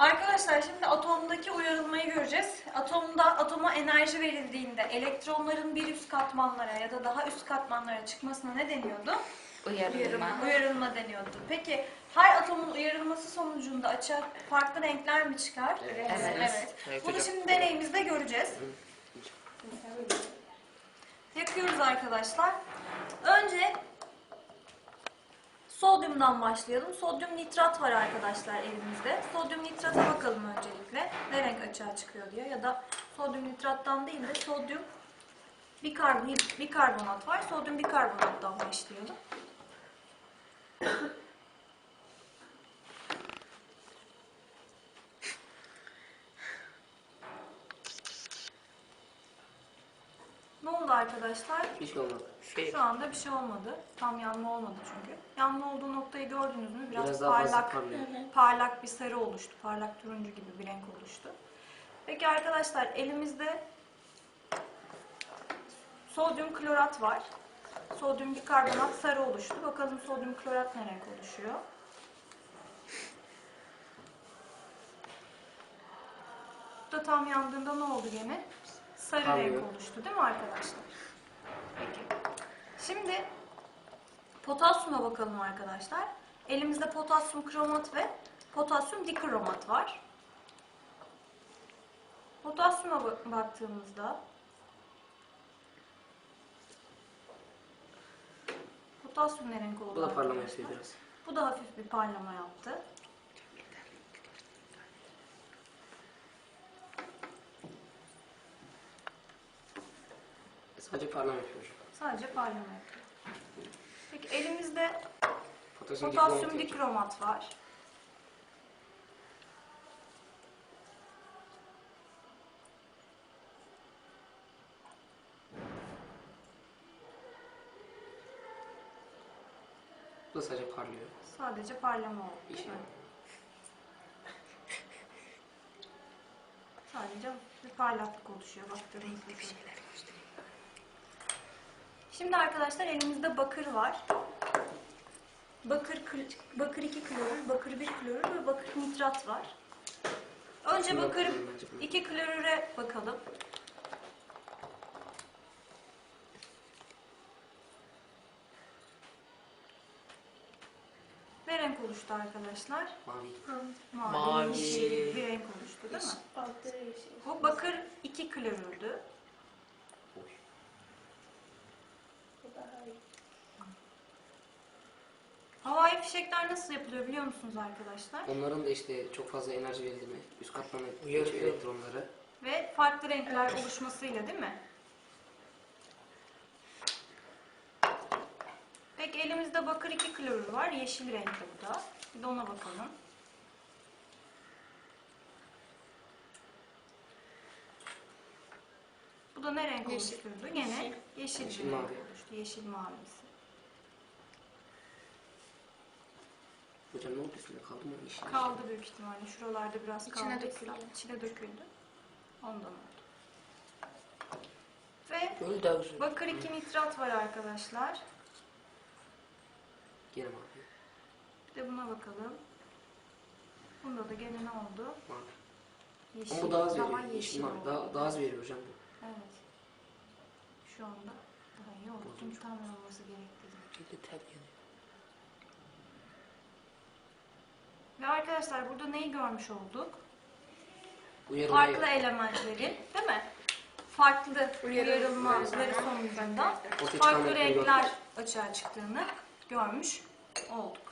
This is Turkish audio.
Arkadaşlar şimdi atomdaki uyarılmayı göreceğiz. Atomda atoma enerji verildiğinde elektronların bir üst katmanlara ya da daha üst katmanlara çıkmasına ne deniyordu? Uyarılma. Uyarılma deniyordu. Peki her atomun uyarılması sonucunda açığa farklı renkler mi çıkar? Evet. evet. Evet Bunu hocam. şimdi deneyimizde göreceğiz. Yakıyoruz arkadaşlar. Önce sodyumdan başlayalım. Sodyum nitrat var arkadaşlar elimizde. Sodyum nitrata bakalım öncelikle. Ne renk açığa çıkıyor diye ya da sodyum nitrattan değil de sodyum bikarbon, bikarbonat var. Sodyum bikarbonattan başlayalım. Oldu arkadaşlar? Olmadı. Şey, Şu anda bir şey olmadı. Tam yanma olmadı çünkü. Yanma olduğu noktayı gördünüz mü? Biraz, Biraz daha parlak, parlak bir sarı oluştu. Parlak turuncu gibi bir renk oluştu. Peki arkadaşlar elimizde sodyum klorat var. Sodyum bikarbonat sarı oluştu. Bakalım sodyum klorat ne renk oluşuyor? Bu da tam yandığında ne oldu? Sarı Parlıyor. renk oluştu değil mi arkadaşlar? Peki. Şimdi potasyuma bakalım arkadaşlar. Elimizde potasyum kromat ve potasyum dikromat var. Potasyuma ba- baktığımızda potasyum ne renk oldu? bu da parlama yapıyor biraz. Bu da hafif bir parlama yaptı. Sadece parlama yapıyor. Sadece parlama yapıyor. Peki elimizde Potasyum, potasyum dikromat var. Bu da sadece parlıyor. Sadece parlama oldu. Bir şey. Sadece bir parlaklık oluşuyor baktığımızda. Şimdi arkadaşlar elimizde bakır var. Bakır bakır 2 klorür, bakır 1 klorür ve bakır nitrat var. Önce bakır bakalım bence buna. 2 klorüre bakalım. Ne renk oluştu arkadaşlar? Mavi. Mavi, Mavi. bir renk oluştu değil mi? Bu bakır 2 klorürdü. Fişekler nasıl yapılıyor biliyor musunuz arkadaşlar? Onların da işte çok fazla enerji verildi mi? Üst katmana Uyarıyor. geçiyor elektronları. Ve farklı renkler oluşmasıyla değil mi? Peki elimizde bakır 2 klorür var. Yeşil renkte bu da. Bir de ona bakalım. Bu da ne renk Yeşil. oluşturdu? Gene yeşil, Yeşil bir renk mavi. oluştu. Yeşil mavisi. Hocam ne oldu üstünde kaldı mı? İşin Kaldı büyük ihtimalle. Şuralarda biraz İçine kaldı. döküldü. İçine döküldü. Ondan oldu. Ve Böyle daha güzel. bakır 2 nitrat var arkadaşlar. Gene mavi. Bir de buna bakalım. Bunda da gene ne oldu? Mavi. Yeşil. Ama bu daha az veriyor. yeşil Yeşil mavi. oldu. Daha, daha az veriyor hocam bu. Evet. Şu anda daha iyi oldu. Çünkü tam olması gerektiği. Cildi ter yanıyor. Ve arkadaşlar burada neyi görmüş olduk? Uyarılmayı Farklı elementlerin değil mi? Farklı Uyarı- uyarılmaları sonucunda farklı renkler açığa çıktığını görmüş olduk.